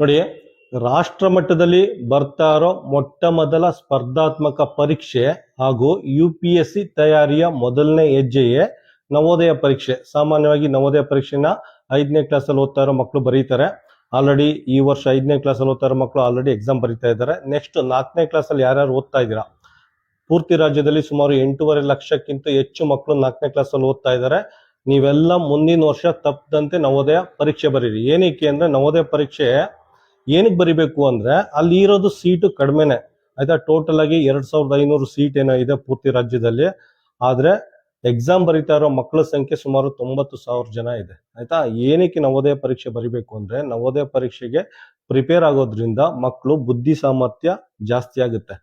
ನೋಡಿ ರಾಷ್ಟ್ರ ಮಟ್ಟದಲ್ಲಿ ಬರ್ತಾ ಇರೋ ಮೊಟ್ಟ ಮೊದಲ ಸ್ಪರ್ಧಾತ್ಮಕ ಪರೀಕ್ಷೆ ಹಾಗೂ ಯು ಪಿ ಎಸ್ ಸಿ ತಯಾರಿಯ ಮೊದಲನೇ ಹೆಜ್ಜೆಯೇ ನವೋದಯ ಪರೀಕ್ಷೆ. ಸಾಮಾನ್ಯವಾಗಿ ನವೋದಯ ಪರೀಕ್ಷೆನ ಐದನೇ ಕ್ಲಾಸಲ್ಲಿ ಓದ್ತಾ ಇರೋ ಮಕ್ಕಳು ಬರೀತಾರೆ. ಆಲ್ರೆಡಿ ಈ ವರ್ಷ ಐದನೇ ಕ್ಲಾಸಲ್ಲಿ ಓದ್ತಾ ಇರೋ ಮಕ್ಕಳು ಆಲ್ರೆಡಿ ಎಕ್ಸಾಮ್ ಬರೀತಾ ಇದ್ದಾರೆ. ನೆಕ್ಸ್ಟ್ ನಾಲ್ಕನೇ ಕ್ಲಾಸಲ್ಲಿ ಯಾರ್ಯಾರು ಓದ್ತಾ ಇದ್ದೀರಾ? ಪೂರ್ತಿ ರಾಜ್ಯದಲ್ಲಿ ಸುಮಾರು ಎಂಟೂವರೆ ಲಕ್ಷಕ್ಕಿಂತ ಹೆಚ್ಚು ಮಕ್ಕಳು ನಾಲ್ಕನೇ ಕ್ಲಾಸಲ್ಲಿ ಓದ್ತಾ ಇದ್ದಾರೆ. ನೀವೆಲ್ಲ ಮುಂದಿನ ವರ್ಷ ತಪ್ಪದಂತೆ ನವೋದಯ ಪರೀಕ್ಷೆ ಬರೀರಿ. ಏನಕ್ಕೆ ಅಂದ್ರೆ ನವೋದಯ ಪರೀಕ್ಷೆ ಏನಕ್ಕೆ ಬರಿಬೇಕು ಅಂದ್ರೆ ಅಲ್ಲಿ ಇರೋದು ಸೀಟು ಕಡಿಮೆನೆ. ಆಯಿತಾ? ಟೋಟಲ್ ಆಗಿ ಎರಡ್ ಸಾವಿರದ ಐನೂರು ಸೀಟ್ ಏನೋ ಇದೆ ಪೂರ್ತಿ ರಾಜ್ಯದಲ್ಲಿ. ಆದರೆ ಎಕ್ಸಾಮ್ ಬರಿತಾ ಇರೋ ಮಕ್ಕಳ ಸಂಖ್ಯೆ ಸುಮಾರು ತೊಂಬತ್ತು ಸಾವಿರ ಜನ ಇದೆ. ಆಯಿತಾ? ಏನಕ್ಕೆ ನವೋದಯ ಪರೀಕ್ಷೆ ಬರಿಬೇಕು ಅಂದ್ರೆ ನವೋದಯ ಪರೀಕ್ಷೆಗೆ ಪ್ರಿಪೇರ್ ಆಗೋದ್ರಿಂದ ಮಕ್ಕಳು ಬುದ್ಧಿ ಸಾಮರ್ಥ್ಯ ಜಾಸ್ತಿ ಆಗುತ್ತೆ.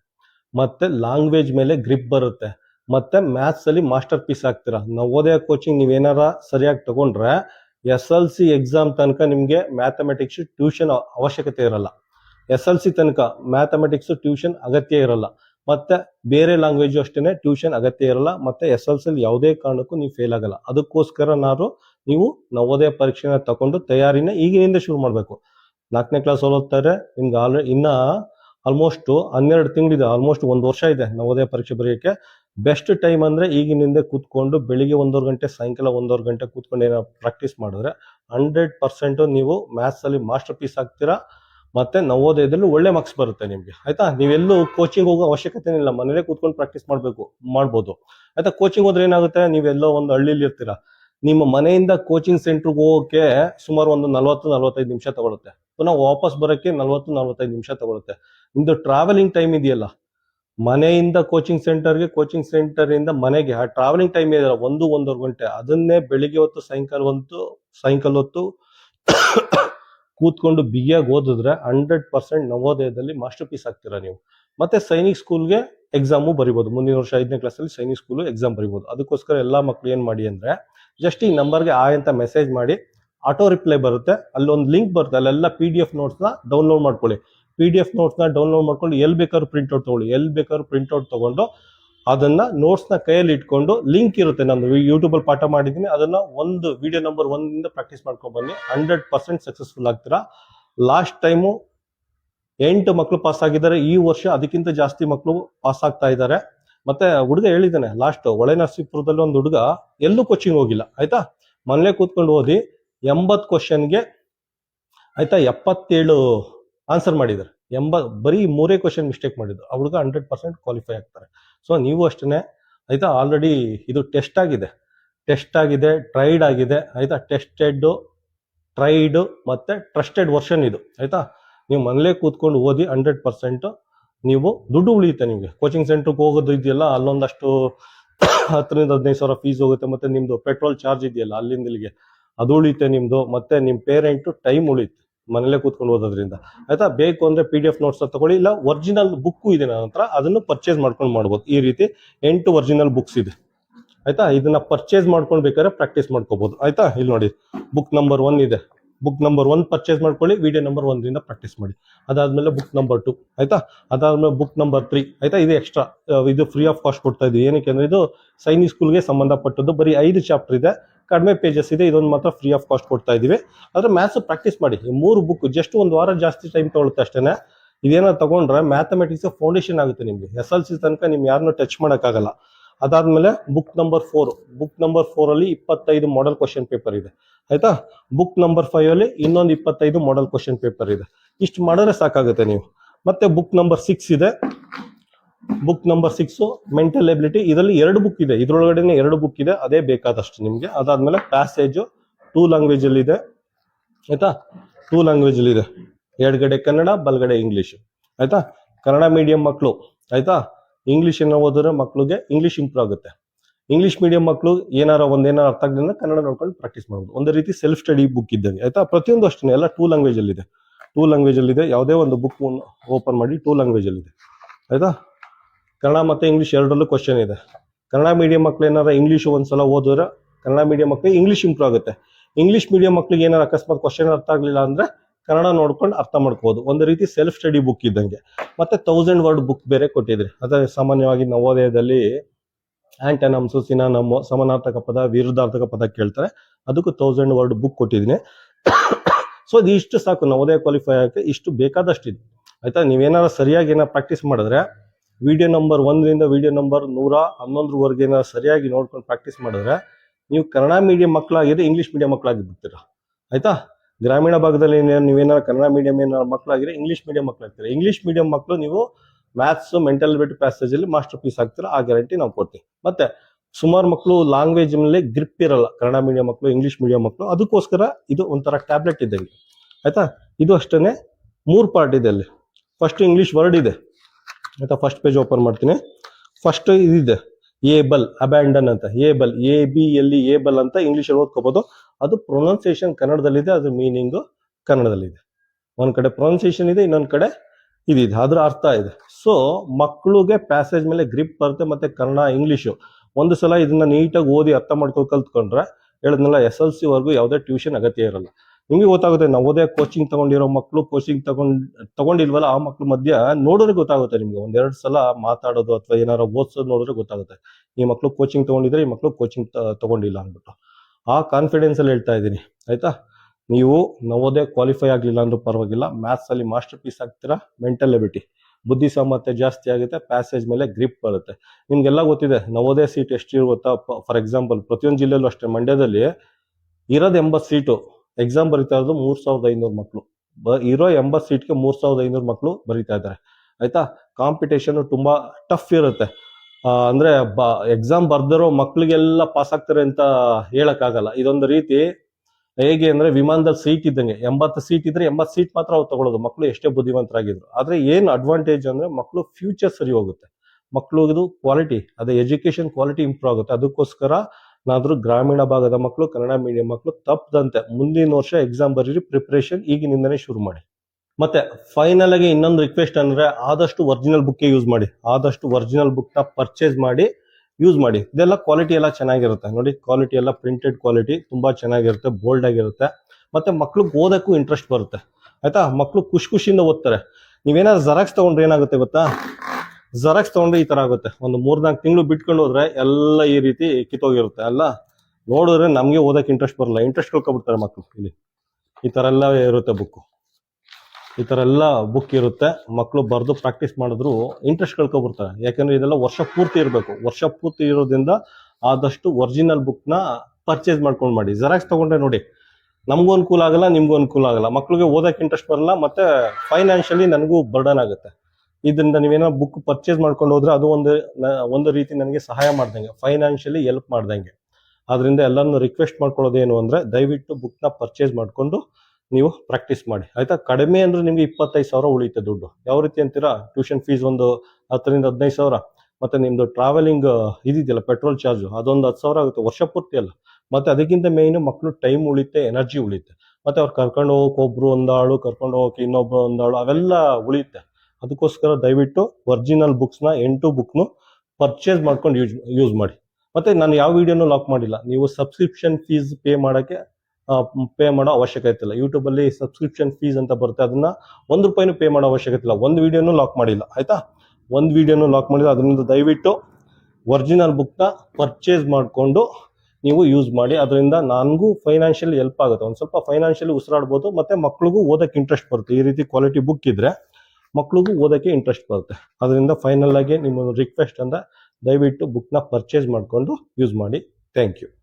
ಮತ್ತೆ ಲ್ಯಾಂಗ್ವೇಜ್ ಮೇಲೆ ಗ್ರಿಪ್ ಬರುತ್ತೆ. ಮತ್ತೆ ಮ್ಯಾಥ್ಸ್ ಅಲ್ಲಿ ಮಾಸ್ಟರ್ ಪೀಸ್ ಆಗ್ತೀರ? ನವೋದಯ ಕೋಚಿಂಗ್ ನೀವೇನಾರ ಸರಿಯಾಗಿ ತಗೊಂಡ್ರೆ ಎಸ್ ಎಲ್ ಸಿ ಎಕ್ಸಾಮ್ ತನಕ ನಿಮಗೆ ಮ್ಯಾಥಮೆಟಿಕ್ಸ್ ಟ್ಯೂಷನ್ ಅವಶ್ಯಕತೆ ಇರಲ್ಲ. ಎಸ್ ಎಲ್ ಸಿ ತನಕ ಮ್ಯಾಥಮೆಟಿಕ್ಸ್ ಟ್ಯೂಷನ್ ಅಗತ್ಯ ಇರಲ್ಲ. ಮತ್ತೆ ಬೇರೆ ಲ್ಯಾಂಗ್ವೇಜ್ ಅಷ್ಟೇ ಟ್ಯೂಷನ್ ಅಗತ್ಯ ಇರಲ್ಲ. ಮತ್ತೆ ಎಸ್ ಎಲ್ ಸಿ ಯಾವುದೇ ಕಾರಣಕ್ಕೂ ನೀವು ಫೇಲ್ ಆಗಲ್ಲ. ಅದಕ್ಕೋಸ್ಕರ ನಾನು ನೀವು ನವೋದಯ ಪರೀಕ್ಷೆನ ತಗೊಂಡು ತಯಾರಿನ ಈಗಿನಿಂದ ಶುರು ಮಾಡಬೇಕು. ನಾಲ್ಕನೇ ಕ್ಲಾಸ್ ಓದ್ತಾರೆ. ನಿಮ್ಗೆ ಆಲ್ರೆಡಿ ಇನ್ನ ಆಲ್ಮೋಸ್ಟ್ ಹನ್ನೆರಡು ತಿಂಗಳಿದೆ. ಆಲ್ಮೋಸ್ಟ್ ಒಂದು ವರ್ಷ ಇದೆ ನವೋದಯ ಪರೀಕ್ಷೆ ಬರೆಯೋಕ್ಕೆ. ಬೆಸ್ಟ್ ಟೈಮ್ ಅಂದರೆ ಈಗಿನಿಂದ ಕೂತ್ಕೊಂಡು ಬೆಳಿಗ್ಗೆ ಒಂದೂವರೆ ಗಂಟೆ, ಸಾಯಂಕಾಲ ಒಂದೂವರೆ ಗಂಟೆ ಕೂತ್ಕೊಂಡು ಏನೋ ಪ್ರಾಕ್ಟೀಸ್ ಮಾಡಿದ್ರೆ ಹಂಡ್ರೆಡ್ ಪರ್ಸೆಂಟು ನೀವು ಮ್ಯಾಥ್ಸಲ್ಲಿ ಮಾಸ್ಟರ್ ಪೀಸ್ ಆಗ್ತೀರಾ, ಮತ್ತು ನವೋದಯದಲ್ಲಿ ಒಳ್ಳೆ ಮಾರ್ಕ್ಸ್ ಬರುತ್ತೆ ನಿಮಗೆ, ಆಯಿತಾ? ನೀವೆಲ್ಲೂ ಕೋಚಿಂಗ್ ಹೋಗೋ ಅವಶ್ಯಕತೆ ಇಲ್ಲ, ಮನೇಲೇ ಕೂತ್ಕೊಂಡು ಪ್ರಾಕ್ಟೀಸ್ ಮಾಡಬೇಕು, ಮಾಡ್ಬೋದು. ಆಯಿತಾ? ಕೋಚಿಂಗ್ ಹೋದ್ರೆ ಏನಾಗುತ್ತೆ? ನೀವೆಲ್ಲೋ ಒಂದು ಹಳ್ಳಿಲಿ ಇರ್ತೀರಾ. ನಿಮ್ಮ ಮನೆಯಿಂದ ಕೋಚಿಂಗ್ ಸೆಂಟ್ರಿಗೆ ಹೋಗೋಕ್ಕೆ ಸುಮಾರು ಒಂದು ನಲ್ವತ್ತು, ನಲ್ವತ್ತೈದು ನಿಮಿಷ ತಗೊಳುತ್ತೆ. ಪುನಃ ವಾಪಸ್ ಬರೋಕ್ಕೆ ನಲ್ವತ್ತು, ನಲವತ್ತೈದು ನಿಮಿಷ ತಗೊಳುತ್ತೆ. ನಿಮ್ಮದು ಟ್ರಾವೆಲಿಂಗ್ ಟೈಮ್ ಇದೆಯಲ್ಲ ಮನೆಯಿಂದ ಕೋಚಿಂಗ್ ಸೆಂಟರ್ಗೆ ಕೋಚಿಂಗ್ ಸೆಂಟರ್ ಇಂದ ಮನೆಗೆ, ಆ ಟ್ರಾವೆಲಿಂಗ್ ಟೈಮ್ ಇದೆಯಲ್ಲ ಒಂದು, ಒಂದೂವರೆ ಗಂಟೆ, ಅದನ್ನೇ ಬೆಳಿಗ್ಗೆ ಹೊತ್ತು, ಸಾಯಂಕಾಲ ಹೊತ್ತು ಸಾಯಂಕಾಲ ಹೊತ್ತು ಕೂತ್ಕೊಂಡು ಬಿಗಿಯಾಗಿ ಓದಿದ್ರೆ ಹಂಡ್ರೆಡ್ ಪರ್ಸೆಂಟ್ ನವೋದಯದಲ್ಲಿ ಮಾಸ್ಟರ್ ಪೀಸ್ ಆಗ್ತೀರಾ ನೀವು. ಮತ್ತೆ ಸೈನಿಕ್ ಸ್ಕೂಲ್ಗೆ ಎಕ್ಸಾಮು ಬರಿಬೋದು. ಮುಂದಿನ ವರ್ಷ ಐದನೇ ಕ್ಲಾಸಲ್ಲಿ ಸೈನಿಕ್ ಸ್ಕೂಲು ಎಕ್ಸಾಮ್ ಬರಿಬೋದು. ಅದಕ್ಕೋಸ್ಕರ ಎಲ್ಲ ಮಕ್ಳು ಏನು ಮಾಡಿ ಅಂದರೆ ಜಸ್ಟ್ ಈ ನಂಬರ್ಗೆ ಆ ಅಂತ ಮೆಸೇಜ್ ಮಾಡಿ ಆಟೋ ರಿಪ್ಲೈ ಬರುತ್ತೆ. ಅಲ್ಲೊಂದು ಲಿಂಕ್ ಬರುತ್ತೆ. ಅಲ್ಲೆಲ್ಲ ಪಿ ಡಿ ಎಫ್ ನೋಟ್ಸ್ನ ಡೌನ್ಲೋಡ್ ಮಾಡ್ಕೊಳ್ಳಿ. ಪಿ ಡಿ ಎಫ್ ನೋಟ್ಸ್ನ ಡೌನ್ಲೋಡ್ ಮಾಡ್ಕೊಂಡು ಎಲ್ಲಿ ಬೇಕಾದ್ರೂ ಪ್ರಿಂಟ್ಔಟ್ ತೊಗೊಳ್ಳಿ. ಎಲ್ಲಿ ಬೇಕಾದ್ರೂ ಪ್ರಿಂಟ್ಔಟ್ ತಗೊಂಡು ಅದನ್ನ ನೋಟ್ಸ್ನ ಕೈಯಲ್ಲಿ ಇಟ್ಕೊಂಡು ಲಿಂಕ್ ಇರುತ್ತೆ ನಾನು ಯೂಟ್ಯೂಬಲ್ಲಿ ಪಾಠ ಮಾಡಿದ್ದೀನಿ. ಅದನ್ನ ಒಂದು ವಿಡಿಯೋ ನಂಬರ್ ಒಂದಿಂದ ಪ್ರಾಕ್ಟೀಸ್ ಮಾಡ್ಕೊಂಡು ಬನ್ನಿ. ಹಂಡ್ರೆಡ್ ಪರ್ಸೆಂಟ್ ಸಕ್ಸಸ್ಫುಲ್ ಆಗ್ತೀರಾ? ಲಾಸ್ಟ್ ಟೈಮು ಎಂಟು ಮಕ್ಕಳು ಪಾಸ್ ಆಗಿದ್ದಾರೆ. ಈ ವರ್ಷ ಅದಕ್ಕಿಂತ ಜಾಸ್ತಿ ಮಕ್ಕಳು ಪಾಸ್ ಆಗ್ತಾ ಇದ್ದಾರೆ. ಮತ್ತೆ ಹುಡುಗ ಹೇಳಿದ್ದಾನೆ ಲಾಸ್ಟ್ ಒಳೆ ಒಂದು ಹುಡುಗ ಎಲ್ಲೂ ಕೋಚಿಂಗ್ ಹೋಗಿಲ್ಲ. ಆಯ್ತಾ? ಮನೇಲೆ ಕೂತ್ಕೊಂಡು ಓದಿ, ಎಂಬತ್ತು ಕ್ವಶನ್ಗೆ ಆಯ್ತಾ, ಎಪ್ಪತ್ತೇಳು ಆನ್ಸರ್ ಮಾಡಿದ್ದಾರೆ. ಎಂಬ ಬರೀ ಮೂರೇ ಕ್ವಶನ್ ಮಿಸ್ಟೇಕ್ ಮಾಡಿದ್ರು ಹುಡುಗ ಹಂಡ್ರೆಡ್ ಪರ್ಸೆಂಟ್ ಕ್ವಾಲಿಫೈ ಆಗ್ತಾರೆ. ಸೊ ನೀವು ಅಷ್ಟೇ ಆಯಿತಾ? ಆಲ್ರೆಡಿ ಇದು ಟೆಸ್ಟ್ ಆಗಿದೆ. ಟೆಸ್ಟ್ ಆಗಿದೆ ಟ್ರೈಡ್ ಆಗಿದೆ, ಆಯಿತಾ? ಟೆಸ್ಟೆಡ್ ಟ್ರೈಡ್ ಮತ್ತು ಟ್ರಸ್ಟೆಡ್ ವರ್ಷನ್ ಇದು, ಆಯಿತಾ? ನೀವು ಮನೇಲೇ ಕೂತ್ಕೊಂಡು ಓದಿ ಹಂಡ್ರೆಡ್ ಪರ್ಸೆಂಟ್ ನೀವು ದುಡ್ಡು ಉಳಿಯುತ್ತೆ ನಿಮಗೆ. ಕೋಚಿಂಗ್ ಸೆಂಟ್ರಿಗೆ ಹೋಗೋದು ಇದೆಯಲ್ಲ, ಅಲ್ಲೊಂದಷ್ಟು ಹತ್ತರಿಂದ ಹದಿನೈದು ಸಾವಿರ ಫೀಸ್ ಹೋಗುತ್ತೆ, ಮತ್ತು ನಿಮ್ಮದು ಪೆಟ್ರೋಲ್ ಚಾರ್ಜ್ ಇದೆಯಲ್ಲ, ಅಲ್ಲಿಂದ ಇಲ್ಲಿಗೆ. ಅದು ಉಳಿಯುತ್ತೆ ನಿಮ್ಮದು ಮತ್ತು ನಿಮ್ಮ ಪೇರೆಂಟು ಟೈಮ್ ಉಳಿಯುತ್ತೆ. ಮನೇಲೆ ಕೂತ್ಕೊಂಡು ಓದೋದ್ರಿಂದ. ಆಯ್ತಾ? ಬೇಕು ಅಂದ್ರೆ ಪಿ ಡಿ ಎಫ್ ನೋಟ್ಸ್ ತಗೊಳ್ಳಿ, ಇಲ್ಲ ಒರಿಜಿನಲ್ ಬುಕ್ ಇದೆ ನನ್ನ ಹತ್ರ, ಅದನ್ನು ಪರ್ಚೇಸ್ ಮಾಡ್ಕೊಂಡು ಮಾಡ್ಬೋದು. ಈ ರೀತಿ ಎಂಟು ಒರಿಜಿನಲ್ ಬುಕ್ಸ್ ಇದೆ. ಆಯ್ತಾ? ಇದನ್ನ ಪರ್ಚೇಸ್ ಮಾಡ್ಕೊಂಡು ಬೇಕಾದ್ರೆ ಪ್ರಾಕ್ಟೀಸ್ ಮಾಡ್ಕೋಬಹುದು ಆಯ್ತಾ? ಇಲ್ಲಿ ನೋಡಿ ಬುಕ್ ನಂಬರ್ ಒನ್ ಇದೆ. ಬುಕ್ ನಂಬರ್ ಒನ್ ಪರ್ಚೇಸ್ ಮಾಡ್ಕೊಳ್ಳಿ ವಿಡಿಯೋ ನಂಬರ್ ಒಂದರಿಂದ ಪ್ರಾಕ್ಟೀಸ್ ಮಾಡಿ. ಅದಾದ್ಮೇಲೆ ಬುಕ್ ನಂಬರ್ ಟು ಆಯ್ತಾ? ಅದಾದ್ಮೇಲೆ ಬುಕ್ ನಂಬರ್ ತ್ರೀ ಆಯ್ತಾ? ಇದು ಎಕ್ಸ್ಟ್ರಾ ಇದು ಫ್ರೀ ಆಫ್ ಕಾಸ್ಟ್ ಕೊಡ್ತಾ ಇದೆ ಏನಕ್ಕೆ ಅಂದ್ರೆ ಇದು ಸೈನಿಕ್ ಸ್ಕೂಲ್ಗೆ ಸಂಬಂಧಪಟ್ಟದ್ದು. ಬರೀ ಐದು ಚಾಪ್ಟರ್ ಇದೆ. ಕಡಿಮೆ ಪೇಜಸ್ ಇದೆ, ಇದೊಂದು ಮಾತ್ರ ಫ್ರೀ ಆಫ್ ಕಾಸ್ಟ್ ಕೊಡ್ತಾ ಇದ್ದೀವಿ. ಆದರೆ ಮ್ಯಾಥ್ಸ್ ಪ್ರಾಕ್ಟೀಸ್ ಮಾಡಿ. ಮೂರು ಬುಕ್ ಜಸ್ಟ್ ಒಂದು ವಾರ ಜಾಸ್ತಿ ಟೈಮ್ ತೊಗೊಳುತ್ತೆ ಅಷ್ಟೇ ಇದೇನೋ ತಗೊಂಡ್ರೆ ಮ್ಯಾಥಮೆಟಿಕ್ಸ್ ಫೌಂಡೇಶನ್ ಆಗುತ್ತೆ ನಿಮಗೆ. ಎಸ್ ಎಲ್ ಸಿ ತನಕ ನಿಮ್ಗೆ ಯಾರನ್ನೂ ಟಚ್ ಮಾಡೋಕ್ಕಾಗಲ್ಲ. ಅದಾದಮೇಲೆ book number four book number ಫೋರಲ್ಲಿ ಇಪ್ಪತ್ತೈದು ಮಾಡೆಲ್ ಕ್ವಶನ್ ಪೇಪರ್ ಇದೆ. ಆಯ್ತಾ? ಬುಕ್ ನಂಬರ್ ಫೈವಲ್ಲಿ ಇನ್ನೊಂದು ಇಪ್ಪತ್ತೈದು ಮಾಡೆಲ್ ಕ್ವಶನ್ ಪೇಪರ್ ಇದೆ. ಇಷ್ಟು ಮಾಡಿದ್ರೆ ಸಾಕಾಗುತ್ತೆ ನೀವು. ಮತ್ತೆ ಬುಕ್ ನಂಬರ್ ಸಿಕ್ಸ್ ಇದೆ. Book number six mental ability ಇದರಲ್ಲಿ ಎರಡು ಬುಕ್ ಇದೆ. ಇದ್ರೊಳಗಡೆ ಎರಡು ಬುಕ್ ಇದೆ. ಅದೇ ಬೇಕಾದಷ್ಟು ನಿಮ್ಗೆ. ಅದಾದ್ಮೇಲೆ ಪ್ಯಾಸೇಜ್ ಟೂ ಲ್ಯಾಂಗ್ವೇಜ್ ಅಲ್ಲಿ ಇದೆ. ಆಯ್ತಾ? ಟೂ ಲ್ಯಾಂಗ್ವೇಜ್ ಅಲ್ಲಿ ಇದೆ. ಎಡಗಡೆ ಕನ್ನಡ ಬಲಗಡೆ ಇಂಗ್ಲಿಷ್ ಆಯ್ತಾ? ಕನ್ನಡ ಮೀಡಿಯಂ ಮಕ್ಕಳು ಆಯ್ತಾ? ಇಂಗ್ಲಿಷ್ ಏನೋ ಓದಿದ್ರೆ ಮಕ್ಕಳಿಗೆ ಇಂಗ್ಲಿಷ್ ಇಂಪ್ರೂವ್ ಆಗುತ್ತೆ. ಇಂಗ್ಲಿಷ್ ಮೀಡಿಯಂ ಮಕ್ಕಳು ಏನಾರ ಒಂದೇನಾರ ಅರ್ಥ ಆಗಲಿಲ್ಲ ಕನ್ನಡ ನೋಡ್ಕೊಂಡು ಪ್ರಾಕ್ಟೀಸ್ ಮಾಡ್ಬೋದು. ಒಂದೇ ರೀತಿ ಸೆಲ್ಫ್ ಸ್ಟಡಿ ಬುಕ್ ಇದ್ದಂಗೆ ಆಯ್ತಾ? ಪ್ರತಿಯೊಂದು ಅಷ್ಟೇ ಎಲ್ಲ ಟೂ ಲ್ಯಾಂಗ್ವೇಜ್ ಅಲ್ಲಿ ಇದೆ. ಟೂ ಲ್ಯಾಂಗ್ವೇಜ್ ಅಲ್ಲಿ ಇದೆ. ಯಾವುದೇ ಒಂದು ಬುಕ್ ಓಪನ್ ಮಾಡಿ ಟೂ ಲ್ಯಾಂಗ್ವೇಜ್ ಅಲ್ಲಿ ಇದೆ. ಆಯ್ತಾ? ಕನ್ನಡ ಮತ್ತು ಇಂಗ್ಲೀಷ್ ಎರಡರಲ್ಲೂ ಕ್ವಶನ್ ಇದೆ. ಕನ್ನಡ ಮೀಡಿಯಂ ಮಕ್ಳು ಏನಾರ ಇಂಗ್ಲಿಷ್ ಒಂದ್ಸಲ ಓದಿದ್ರೆ ಕನ್ನಡ ಮೀಡಿಯಂ ಮಕ್ಳಿಗೆ ಇಂಗ್ಲೀಷ್ ಇಂಪ್ರೂವ್ ಆಗುತ್ತೆ. ಇಂಗ್ಲೀಷ್ ಮೀಡಿಯಂ ಮಕ್ಳಿಗೆ ಏನಾರ ಅಕಸ್ಮಾತ್ ಕ್ವಶನ್ ಅರ್ಥ ಆಗಲಿಲ್ಲ ಅಂದರೆ ಕನ್ನಡ ನೋಡ್ಕೊಂಡು ಅರ್ಥ ಮಾಡ್ಕೋಬಹುದು ಒಂದು ರೀತಿ ಸೆಲ್ಫ್ ಸ್ಟಡಿ ಬುಕ್ ಇದ್ದಂಗೆ. ಮತ್ತೆ ತೌಸಂಡ್ ವರ್ಡ್ ಬುಕ್ ಬೇರೆ ಕೊಟ್ಟಿದ್ರಿ. ಅದೇ ಸಾಮಾನ್ಯವಾಗಿ ನವೋದಯದಲ್ಲಿ ಆಂಟನಮ್ಸ್ ಸಿನಾನಮ್ ಸಮಾನಾರ್ಥಕ ಪದ, ವಿರುದ್ಧಾರ್ಥಕ ಪದ ಕೇಳ್ತಾರೆ. ಅದಕ್ಕೂ ತೌಸಂಡ್ ವರ್ಡ್ ಬುಕ್ ಕೊಟ್ಟಿದ್ದೀನಿ. ಸೊ ಅದು ಇಷ್ಟು ಸಾಕು. ನವೋದಯ ಕ್ವಾಲಿಫೈ ಆಗಕ್ಕೆ ಇಷ್ಟು ಬೇಕಾದಷ್ಟು ಇದೆ ಆಯ್ತಾ? ನೀವೇನಾರ ಸರಿಯಾಗಿ ಏನಾರ ಪ್ರಾಕ್ಟೀಸ್ ಮಾಡಿದ್ರೆ ವಿಡಿಯೋ ನಂಬರ್ ಒಂದರಿಂದ ವಿಡಿಯೋ ನಂಬರ್ ನೂರ ಹನ್ನೊಂದರವರೆಗೆ ಸರಿಯಾಗಿ ನೋಡ್ಕೊಂಡು ಪ್ರಾಕ್ಟೀಸ್ ಮಾಡಿದ್ರೆ ನೀವು ಕನ್ನಡ ಮೀಡಿಯಂ ಮಕ್ಕಳಾಗಿದ್ರೆ ಇಂಗ್ಲೀಷ್ ಮೀಡಿಯಂ ಮಕ್ಕಳಾಗಿ ಬಿಡ್ತೀರಾ. ಆಯಿತಾ? ಗ್ರಾಮೀಣ ಭಾಗದಲ್ಲಿ ನೀವೇನಾರ ಕನ್ನಡ ಮೀಡಿಯಂ ಏನಾರ ಮಕ್ಕಳಾಗಿದ್ರೆ ಇಂಗ್ಲೀಷ್ ಮೀಡಿಯಂ ಮಕ್ಕಳಾಗ್ತೀರಾ. ಇಂಗ್ಲೀಷ್ ಮೀಡಿಯಂ ಮಕ್ಕಳು ನೀವು ಮ್ಯಾಥ್ಸ್ ಮೆಂಟಲ್ ಬಿಟ್ಟು ಪ್ಯಾಸೇಜಲ್ಲಿ ಮಾಸ್ಟರ್ ಪೀಸ್ ಆಗ್ತೀರಾ. ಆ ಗ್ಯಾರಂಟಿ ನಾವು ಕೊಡ್ತೀವಿ. ಮತ್ತೆ ಸುಮಾರು ಮಕ್ಕಳು ಲ್ಯಾಂಗ್ವೇಜ್ ಮೇಲೆ ಗ್ರಿಪ್ ಇರಲ್ಲ. ಕನ್ನಡ ಮೀಡಿಯಂ ಮಕ್ಕಳು ಇಂಗ್ಲೀಷ್ ಮೀಡಿಯಂ ಮಕ್ಕಳು. ಅದಕ್ಕೋಸ್ಕರ ಇದು ಒಂಥರ ಟ್ಯಾಬ್ಲೆಟ್ ಇದ್ದಂಗೆ. ಆಯ್ತಾ? ಇದು ಅಷ್ಟೇ ಮೂರು ಪಾರ್ಟ್ ಇದೆ ಅಲ್ಲಿ. ಫಸ್ಟ್ ಇಂಗ್ಲೀಷ್ ವರ್ಡ್ ಇದೆ. ಆಯ್ತಾ ಫಸ್ಟ್ ಪೇಜ್ ಓಪನ್ ಮಾಡ್ತೀನಿ. ಫಸ್ಟ್ ಇದಿದೆ, ಏಬಲ್, ಅಬ್ಯಾಂಡನ್ ಅಂತ, ಏಬಲ್, ಎ ಬಿ ಎಲ್ಲಿ ಏಬಲ್ ಅಂತ ಇಂಗ್ಲೀಷಲ್ಲಿ ಓದ್ಕೋಬೋದು. ಅದು ಪ್ರೊನೌನ್ಸಿಯೇಷನ್ ಕನ್ನಡದಲ್ಲಿದೆ, ಅದ್ರ ಮೀನಿಂಗ್ ಕನ್ನಡದಲ್ಲಿದೆ. ಒಂದ್ ಕಡೆ ಪ್ರೊನೌನ್ಸಿಯೇಷನ್ ಇದೆ, ಇನ್ನೊಂದ್ ಕಡೆ ಇದಿದೆ, ಅದ್ರ ಅರ್ಥ ಇದೆ. ಸೊ ಮಕ್ಕಳಿಗೆ ಪ್ಯಾಸೇಜ್ ಮೇಲೆ ಗ್ರಿಪ್ ಬರುತ್ತೆ, ಮತ್ತೆ ಕನ್ನಡ ಇಂಗ್ಲೀಷು ಒಂದು ಸಲ ಇದನ್ನ ನೀಟಾಗಿ ಓದಿ ಅರ್ಥ ಮಾಡ್ಕೊಂಡು ಕಲ್ತ್ಕೊಂಡ್ರೆ, ಹೇಳಿದ್ನಲ್ಲ ಎಸ್ ಎಲ್ ಸಿ ವರ್ಗು ಯಾವುದೇ ಟ್ಯೂಷನ್ ಅಗತ್ಯ ಇರಲ್ಲ. ನಿಮಗೆ ಗೊತ್ತಾಗುತ್ತೆ ನವೋದಯ ಕೋಚಿಂಗ್ ತಗೊಂಡಿರೋ ಮಕ್ಕಳು ಕೋಚಿಂಗ್ ತಗೊಂಡ್, ತಗೊಂಡಿಲ್ವಲ್ಲ, ಆ ಮಕ್ಳ ಮಧ್ಯ ನೋಡಿದ್ರೆ ಗೊತ್ತಾಗುತ್ತೆ ನಿಮಗೆ. ಒಂದೆರಡು ಸಲ ಮಾತಾಡೋದು ಅಥವಾ ಏನಾರ ಓದಿಸೋದು ನೋಡಿದ್ರೆ ಗೊತ್ತಾಗುತ್ತೆ. ಈ ಮಕ್ಕಳು ಕೋಚಿಂಗ್ ತಗೊಂಡಿದ್ರೆ ಈ ಮಕ್ಕಳು ಕೋಚಿಂಗ್ ತಗೊಂಡಿಲ್ಲ ಅಂದ್ಬಿಟ್ಟು. ಆ ಕಾನ್ಫಿಡೆನ್ಸ್ ಅಲ್ಲಿ ಹೇಳ್ತಾ ಇದ್ದೀನಿ. ಆಯ್ತಾ? ನೀವು ನವೋದಯ ಕ್ವಾಲಿಫೈ ಆಗಲಿಲ್ಲ ಅಂದ್ರೂ ಪರವಾಗಿಲ್ಲ. ಮ್ಯಾಥ್ಸ್ ಅಲ್ಲಿ ಮಾಸ್ಟರ್ ಪೀಸ್ ಆಗ್ತೀರಾ? ಮೆಂಟಲ್ ಎಬಿಟಿ ಬುದ್ಧಿ ಸಾಮರ್ಥ್ಯ ಜಾಸ್ತಿ ಆಗುತ್ತೆ ಪ್ಯಾಸೇಜ್ ಮೇಲೆ ಗ್ರಿಪ್ ಬರುತ್ತೆ. ನಿಮ್ಗೆಲ್ಲ ಗೊತ್ತಿದೆ ನವೋದಯ ಸೀಟ್ ಎಷ್ಟು ಇರುತ್ತಾ ಫಾರ್ ಎಕ್ಸಾಂಪಲ್ ಪ್ರತಿಯೊಂದು ಜಿಲ್ಲೆಯಲ್ಲೂ ಅಷ್ಟೇ, ಮಂಡ್ಯದಲ್ಲಿ ಇರೋದು ಎಂಬತ್ತು ಸೀಟು ಎಕ್ಸಾಮ್ ಬರಿತಾ ಇರೋದು ಮೂರ್ ಸಾವಿರದ ಐನೂರು ಮಕ್ಕಳು ಬ- ಇರೋ ಎಂಬತ್ತು ಸೀಟ್ಗೆ ಮೂರ್ ಸಾವಿರದ ಐನೂರು ಮಕ್ಕಳು ಬರಿತಾ ಇದ್ದಾರೆ. ಆಯ್ತಾ? ಕಾಂಪಿಟೇಷನ್ ತುಂಬಾ ಟಫ್ ಇರುತ್ತೆ. ಅಂದರೆ ಅಂದ್ರೆ ಎಕ್ಸಾಮ್ ಬರ್ದಿರೋ ಮಕ್ಳಿಗೆಲ್ಲ ಪಾಸ್ ಆಗ್ತಾರೆ ಅಂತ ಹೇಳಕ್ಕಾಗಲ್ಲ. ಇದೊಂದು ರೀತಿ ಹೇಗೆ ಅಂದ್ರೆ ವಿಮಾನದಲ್ಲಿ ಸೀಟ್ ಇದ್ದಂಗೆ. ಎಂಬತ್ತು ಸೀಟ್ ಇದ್ರೆ ಎಂಬತ್ತು ಸೀಟ್ ಮಾತ್ರ ಅವ್ರು ತಗೊಳ್ಳೋದು ಮಕ್ಕಳು ಎಷ್ಟೇ ಬುದ್ಧಿವಂತರಾಗಿದ್ರು. ಆದ್ರೆ ಏನ್ ಅಡ್ವಾಂಟೇಜ್ ಅಂದ್ರೆ ಮಕ್ಕಳು ಫ್ಯೂಚರ್ ಸರಿ ಹೋಗುತ್ತೆ. ಮಕ್ಕಳು ಕ್ವಾಲಿಟಿ ಅದೇ ಎಜುಕೇಶನ್ ಕ್ವಾಲಿಟಿ ಇಂಪ್ರೂವ್ ಆಗುತ್ತೆ. ಅದಕ್ಕೋಸ್ಕರ ನಾದ್ರೂ ಗ್ರಾಮೀಣ ಭಾಗದ ಮಕ್ಕಳು ಕನ್ನಡ ಮೀಡಿಯಂ ಮಕ್ಕಳು ತಪ್ಪದಂತೆ ಮುಂದಿನ ವರ್ಷ ಎಕ್ಸಾಮ್ ಬರೀರಿ ಪ್ರಿಪ್ರೇಷನ್ ಈಗಿನಿಂದನೇ ಶುರು ಮಾಡಿ. ಮತ್ತೆ ಫೈನಲ್ ಆಗಿ ಇನ್ನೊಂದು ರಿಕ್ವೆಸ್ಟ್ ಅಂದ್ರೆ ಆದಷ್ಟು ಒರಿಜಿನಲ್ ಬುಕ್ ಯೂಸ್ ಮಾಡಿ. ಆದಷ್ಟು ಒರಿಜಿನಲ್ ಬುಕ್ನ ಪರ್ಚೇಸ್ ಮಾಡಿ ಯೂಸ್ ಮಾಡಿ. ಇದೆಲ್ಲ ಕ್ವಾಲಿಟಿ ಎಲ್ಲ ಚೆನ್ನಾಗಿರುತ್ತೆ. ನೋಡಿ ಕ್ವಾಲಿಟಿ ಎಲ್ಲ ಪ್ರಿಂಟೆಡ್ ಕ್ವಾಲಿಟಿ ತುಂಬಾ ಚೆನ್ನಾಗಿರುತ್ತೆ ಬೋಲ್ಡ್ ಆಗಿರುತ್ತೆ. ಮತ್ತೆ ಮಕ್ಳಿಗೆ ಓದಕ್ಕೂ ಇಂಟ್ರೆಸ್ಟ್ ಬರುತ್ತೆ. ಆಯ್ತಾ? ಮಕ್ಕಳು ಖುಷಿ ಖುಷಿಯಿಂದ ಓದ್ತಾರೆ. ನೀವೇನಾದ್ರು ಜೆರಾಕ್ಸ್ ತಗೊಂಡ್ರೆ ಏನಾಗುತ್ತೆ ಗೊತ್ತಾ? ಜೆರಾಕ್ಸ್ ತೊಗೊಂಡ್ರೆ ಈ ತರ ಆಗುತ್ತೆ. ಒಂದು ಮೂರ್ನಾಲ್ಕು ತಿಂಗಳು ಬಿಟ್ಕೊಂಡು ಹೋದ್ರೆ ಎಲ್ಲ ಈ ರೀತಿ ಕಿತ್ತೋಗಿರುತ್ತೆ, ಅಲ್ಲ? ನೋಡಿದ್ರೆ ನಮಗೆ ಓದಕ್ಕೆ ಇಂಟ್ರೆಸ್ಟ್ ಬರಲ್ಲ. ಇಂಟ್ರೆಸ್ಟ್ ಕಳ್ಕೊಬಿಡ್ತಾರೆ ಮಕ್ಕಳು ಇಲ್ಲಿ. ಈ ತರ ಎಲ್ಲ ಇರುತ್ತೆ ಬುಕ್ ಈ ತರ ಎಲ್ಲ ಬುಕ್ ಇರುತ್ತೆ. ಮಕ್ಕಳು ಬರೆದು ಪ್ರಾಕ್ಟೀಸ್ ಮಾಡಿದ್ರು ಇಂಟ್ರೆಸ್ಟ್ ಕಳ್ಕೊಬಿಡ್ತಾರೆ. ಯಾಕಂದ್ರೆ ಇದೆಲ್ಲ ವರ್ಷ ಪೂರ್ತಿ ಇರಬೇಕು. ವರ್ಷ ಪೂರ್ತಿ ಇರೋದ್ರಿಂದ ಆದಷ್ಟು ಒರಿಜಿನಲ್ ಬುಕ್ನ ಪರ್ಚೇಸ್ ಮಾಡ್ಕೊಂಡು ಮಾಡಿ. ಜೆರಾಕ್ಸ್ ತಗೊಂಡ್ರೆ ನೋಡಿ. ನಮಗೂ ಅನುಕೂಲ ಆಗಲ್ಲ, ನಿಮ್ಗೂ ಅನುಕೂಲ ಆಗಲ್ಲ. ಮಕ್ಕಳಿಗೆ ಓದಕ್ಕೆ ಇಂಟ್ರೆಸ್ಟ್ ಬರಲ್ಲ, ಮತ್ತೆ ಫೈನಾನ್ಷಿಯಲಿ ನನಗೂ ಬರ್ಡನ್ ಆಗುತ್ತೆ. ಇದರಿಂದ ನೀವೇನೋ ಬುಕ್ ಪರ್ಚೇಸ್ ಮಾಡ್ಕೊಂಡು ಹೋದ್ರೆ ಅದು ಒಂದು ಒಂದು ರೀತಿ ನನಗೆ ಸಹಾಯ ಮಾಡ್ದಂಗೆ ಫೈನಾನ್ಷಿಯಲಿ ಹೆಲ್ಪ್ ಮಾಡ್ದಂಗೆ. ಆದ್ರಿಂದ ಎಲ್ಲರನ್ನು ರಿಕ್ವೆಸ್ಟ್ ಮಾಡ್ಕೊಳ್ಳೋದು ಏನು ಅಂದ್ರೆ ದಯವಿಟ್ಟು ಬುಕ್ನ ಪರ್ಚೇಸ್ ಮಾಡಿಕೊಂಡು ನೀವು ಪ್ರಾಕ್ಟೀಸ್ ಮಾಡಿ. ಆಯ್ತಾ? ಕಡಿಮೆ ಅಂದ್ರೆ ನಿಮ್ಗೆ ಇಪ್ಪತ್ತೈದು ಸಾವಿರ ಉಳಿಯುತ್ತೆ ದುಡ್ಡು. ಯಾವ ರೀತಿ ಅಂತೀರಾ? ಟ್ಯೂಷನ್ ಫೀಸ್ ಒಂದು ಹತ್ತರಿಂದ ಹದಿನೈದು ಸಾವಿರ. ಮತ್ತೆ ನಿಮ್ದು ಟ್ರಾವೆಲಿಂಗ್ ಇದಿದೆಯಲ್ಲ ಪೆಟ್ರೋಲ್ ಚಾರ್ಜ್ ಅದೊಂದು ಹತ್ತು ಸಾವಿರ ಆಗುತ್ತೆ ವರ್ಷ ಪೂರ್ತಿ ಅಲ್ಲ. ಮತ್ತೆ ಅದಕ್ಕಿಂತ ಮೇಯ್ನು ಮಕ್ಕಳು ಟೈಮ್ ಉಳಿತೆ ಎನರ್ಜಿ ಉಳಿತೆ ಮತ್ತೆ ಅವ್ರು ಕರ್ಕೊಂಡು ಹೋಗಕ್ಕೆ ಒಬ್ರು ಒಂದಾಳು ಕರ್ಕೊಂಡು ಹೋಗಕ್ಕೆ ಇನ್ನೊಬ್ರು ಒಂದಾಳು ಅವೆಲ್ಲ ಉಳಿಯುತ್ತೆ. ಅದಕ್ಕೋಸ್ಕರ ದಯವಿಟ್ಟು ಒರಿಜಿನಲ್ ಬುಕ್ಸ್ನ ಎಂಟು ಬುಕ್ನು ಪರ್ಚೇಸ್ ಮಾಡ್ಕೊಂಡು ಯೂಸ್ ಯೂಸ್ ಮಾಡಿ. ಮತ್ತೆ ನಾನು ಯಾವ ವಿಡಿಯೋನು ಲಾಕ್ ಮಾಡಿಲ್ಲ. ನೀವು ಸಬ್ಸ್ಕ್ರಿಪ್ಷನ್ ಫೀಸ್ ಪೇ ಮಾಡೋಕ್ಕೆ ಪೇ ಮಾಡೋ ಅವಶ್ಯಕತೆ ಇಲ್ಲ. ಯೂಟ್ಯೂಬಲ್ಲಿ ಸಬ್ಸ್ಕ್ರಿಪ್ಷನ್ ಫೀಸ್ ಅಂತ ಬರುತ್ತೆ, ಅದನ್ನ ಒಂದು ರೂಪಾಯಿನೂ ಪೇ ಮಾಡೋ ಅವಶ್ಯಕತೆ ಇಲ್ಲ. ಒಂದು ವಿಡಿಯೋನು ಲಾಕ್ ಮಾಡಿಲ್ಲ. ಆಯಿತಾ? ಒಂದು ವಿಡಿಯೋನು ಲಾಕ್ ಮಾಡಿಲ್ಲ. ಅದರಿಂದ ದಯವಿಟ್ಟು ಒರಿಜಿನಲ್ ಬುಕ್ನ ಪರ್ಚೇಸ್ ಮಾಡಿಕೊಂಡು ನೀವು ಯೂಸ್ ಮಾಡಿ. ಅದರಿಂದ ನನಗೂ ಫೈನಾನ್ಷಿಯಲಿ ಹೆಲ್ಪ್ ಆಗುತ್ತೆ. ಒಂದು ಸ್ವಲ್ಪ ಫೈನಾನ್ಷಿಯಲಿ ಉಸಿರಾಡ್ಬೋದು, ಮತ್ತು ಮಕ್ಳಿಗೂ ಓದೋಕ್ಕೆ ಇಂಟ್ರೆಸ್ಟ್ ಬರುತ್ತೆ. ಈ ರೀತಿ ಕ್ವಾಲಿಟಿ ಬುಕ್ ಇದ್ರೆ ಮಕ್ಳಿಗೂ ಓದೋಕ್ಕೆ ಇಂಟ್ರೆಸ್ಟ್ ಬರುತ್ತೆ. ಅದರಿಂದ ಫೈನಲ್ ಆಗಿ ನಿಮ್ಮ ರಿಕ್ವೆಸ್ಟ್ ಅಂದ್ರೆ ದಯವಿಟ್ಟು ಬುಕ್ನ ಪರ್ಚೇಸ್ ಮಾಡಿಕೊಂಡು ಯೂಸ್ ಮಾಡಿ. Thank you